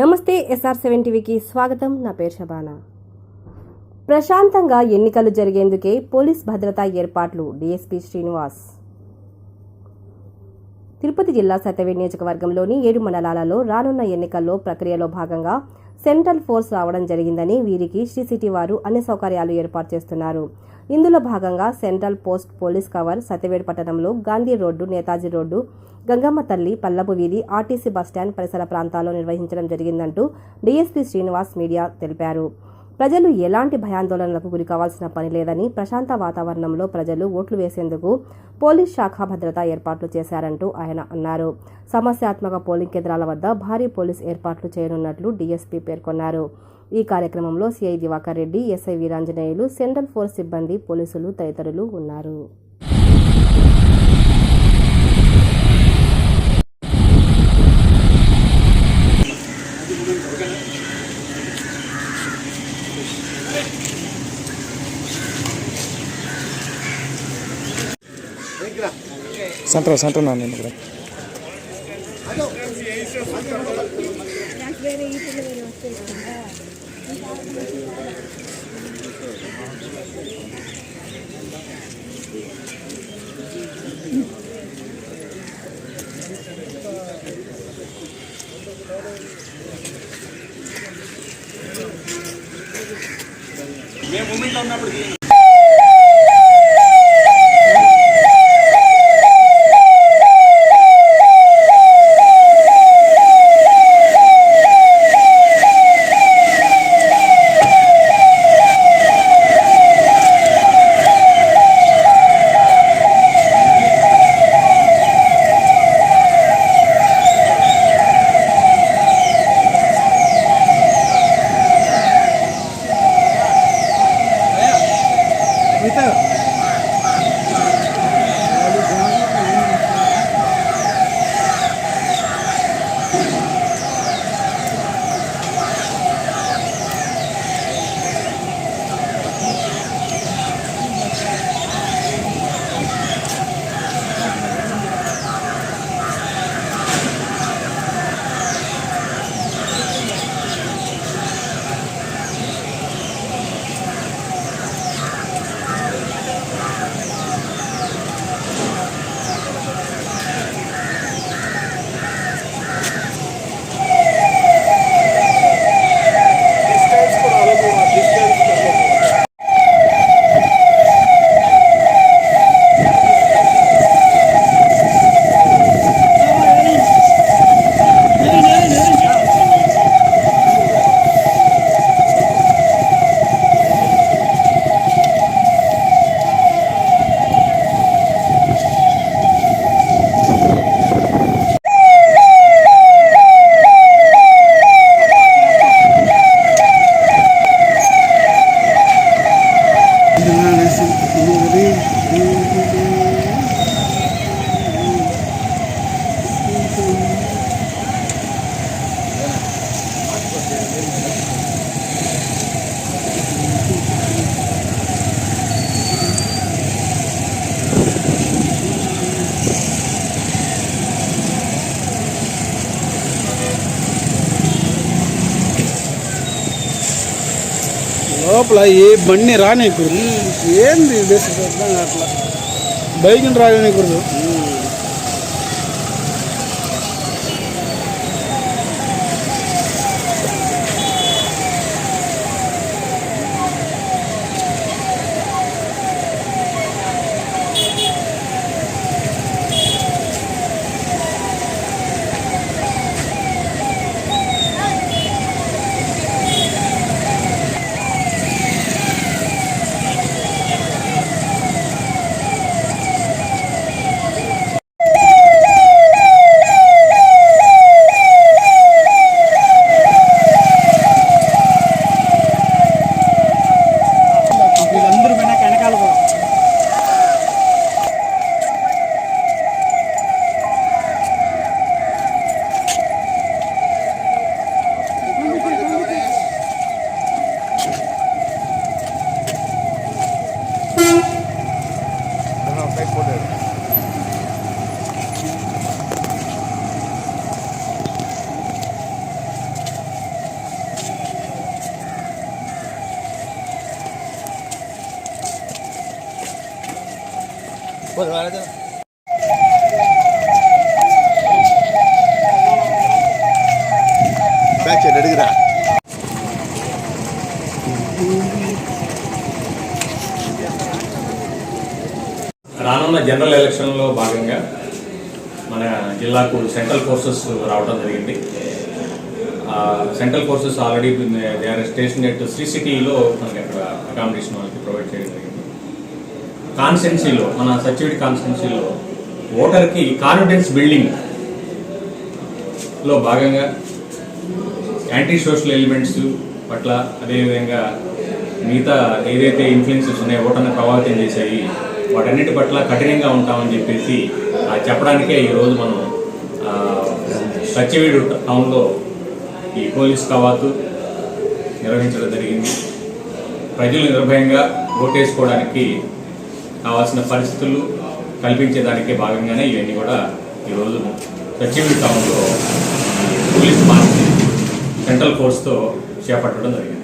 నమస్తే SR seven టీవీకి స్వాగతం. నా పేరు శబానా. ప్రశాంతంగా ఎన్నికలు జరిగేందుకే పోలీస్ భద్రతా ఏర్పాట్లు. డీఎస్పీ శ్రీనివాస్. తిరుపతి జిల్లా సత్యవేడి నియోజకవర్గంలోని ఏడు మండలాలలో రానున్న ఎన్నికల్లో ప్రక్రియలో భాగంగా సెంట్రల్ ఫోర్స్ రావడం జరిగిందని వీరికి శ్రీ సిటీ వారు అన్ని సౌకర్యాలు ఏర్పాటు చేస్తున్నారు. ఇందులో భాగంగా central post police cover Satyavedu పట్టణంలో గాంధీ రోడ్డు నేతాజీ రోడ్డు గంగమ్మ తల్లి పల్లపు వీధి ఆర్టీసీ బస్టాండ్ పరిసర ప్రాంతాల్లో నిర్వహించడం జరిగిందంటూ డీఎస్పీ శ్రీనివాస్ మీడియా తెలిపారు. ప్రజలు ఎలాంటి భయాందోళనలకు గురి కావాల్సిన పని లేదని ప్రశాంత వాతావరణంలో ప్రజలు ఓట్లు వేసేందుకు పోలీస్ శాఖ భద్రతా ఏర్పాట్లు చేశారంటూ ఆయన అన్నారు. సమస్యాత్మక పోలింగ్ కేంద్రాల వద్ద భారీ పోలీస్ ఏర్పాట్లు చేయనున్నట్లు డీఎస్పీ పేర్కొన్నారు. ఈ కార్యక్రమంలో CI Divakar Reddy SI Veeranjaneyulu central force సిబ్బంది పోలీసులు తదితరులు ఉన్నారు. సెంటర్ సెంటర్ నా ఉన్నప్పుడు ఇక్కడ లోపల ఏ బండి రానికూడదు. ఏంది బేసిక్ అట్లా బైక్ని రానికూడదు. బ్యాక్ సైడ్ అడిగిరా రానున్న జనరల్ ఎలక్షన్లో భాగంగా మన జిల్లాకు సెంట్రల్ ఫోర్సెస్ రావడం జరిగింది. ఆ central forces already they are station at Sri సిటీలో మనకి అక్కడ అకామిడేషన్ వాళ్ళకి ప్రొవైడ్ చేయడం జరిగింది. కాన్స్టెన్సీలో మన సచివిడి కాన్స్టెన్సీలో ఓటర్కి కాన్ఫిడెన్స్ బిల్డింగ్లో భాగంగా యాంటీ సోషల్ ఎలిమెంట్స్ పట్ల అదేవిధంగా మిగతా ఏదైతే ఇన్ఫ్లుయెన్సెస్ ఉన్నాయో ఓటర్ని ప్రభావితం చేశాయి వాటన్నిటి పట్ల కఠినంగా ఉంటామని చెప్పేసి ఆ చెప్పడానికే ఈరోజు మనం సత్యవీడు టౌన్లో ఈ పోలీస్ కవాతు నిర్వహించడం జరిగింది. ప్రజలు నిర్భయంగా ఓటేసుకోవడానికి కావాల్సిన పరిస్థితులు కల్పించేదానికే భాగంగానే ఇవన్నీ కూడా ఈరోజు సచివుడి టౌన్లో పోలీస్ మార్చి సెంట్రల్ ఫోర్స్తో చేపట్టడం జరిగింది.